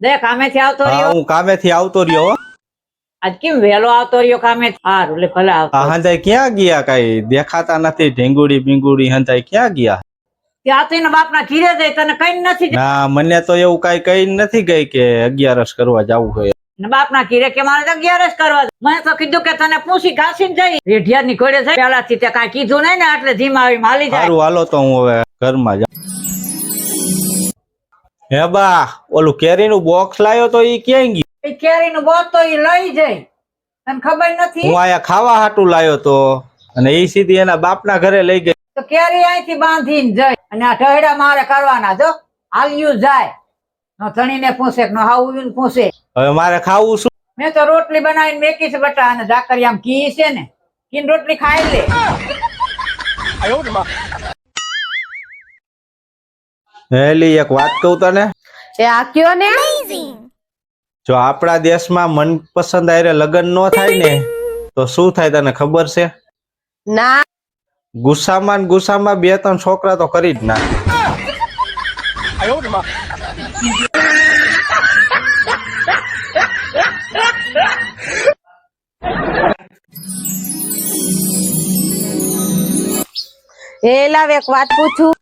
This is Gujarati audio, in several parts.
દે કામેથી આવતો રહ્યો? હું કામેથી આવતો રહ્યો આજ કેમ વહેલો આવતો રહ્યો કામે ભલે આવતો હંધાઈ ક્યાં ગયા કઈ? દેખાતા નથી ઢીંગુડી બિંગુડી હંધાઈ ક્યાં ગયા? ત્યાં તો એના બાપના ઘીરે જાય તને કઈ નથી ના મને તો એવું કઈ કઈ નથી ગઈ કે અગિયારસ કરવા જવું હોય. બાપ બાપના ઘીરે કે મારે અગિયારસ અગિયાર કરવા મને મેં તો કીધું કે તને પૂછી ઘાસીને જઈ. રેઢિયા ની ઘોડે જાય પેલાથી તે કાંઈ કીધું નહીં ને એટલે ધીમા આવી માલી જાય. સારું હાલો તો હું હવે ઘરમાં જાઉં. હે બા ઓલું કેરીનું બોક્સ લાયો તો ઈ ક્યાં ગયું? એ કેરી નું બોત તો એ લઈ જાય. તને ખબર નથી? હું આયા ખાવા હાટું લાયો તો અને ઈ સીધી એના બાપના ઘરે લઈ ગઈ. તો કેરી અહીંથી બાંધીને જાય અને આ ઢહેડા મારે કરવાના જો હાલ્યું જાય. નો ધણીને પૂછે કે નો હાવું પૂછે. હવે મારે ખાવું શું? મેં તો રોટલી બનાવીને મેકી છે બટા અને ઝાકરી આમ કી છે ને કીન રોટલી ખાઈ લે. હેલી એક વાત કહું તને? એ આ કયો ને? જો આપણા દેશમાં મનપસંદ આયરે લગ્ન નો થાય ને તો શું થાય તને ખબર છે? ના. ગુસ્સામાં ને ગુસ્સામાં બે ત્રણ છોકરા તો કરી જ ના એ લાવ એક વાત પૂછું.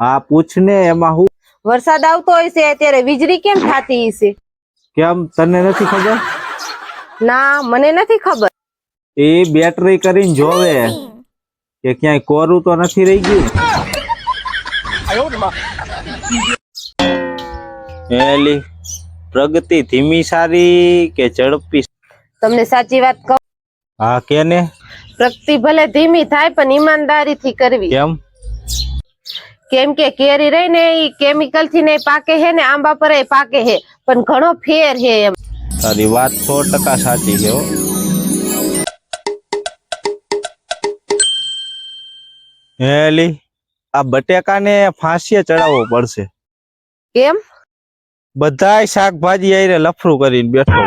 હા પૂછ ને એમાં હું વરસાદ આવતો હોય છે ત્યારે વીજળી કેમ થતી હશે? કેમ તને નથી ખબર? ના મને નથી ખબર. એ બેટરી કરીને જોવે. કે ક્યાંય કોરું તો નથી રહી ગયું. એલી પ્રગતિ ધીમી સારી કે ઝડપી? તમને સાચી વાત કહું? હા કેને? પ્રગતિ ભલે ધીમી થાય પણ ઈમાનદારીથી કરવી. કેમ? કેમ કે કેરી રહી ને એ કેમિકલથી ને પાકે હે ને આંબા પર પાકે હે પણ ઘણો ફેર હે એમ તારી વાત સો ટકા સાચી છે હો. એલી આ બટેકાને ફાંસીએ ચડાવવો પડશે કેમ બધાય શાકભાજી આઈને લફરું કરીને બેઠો.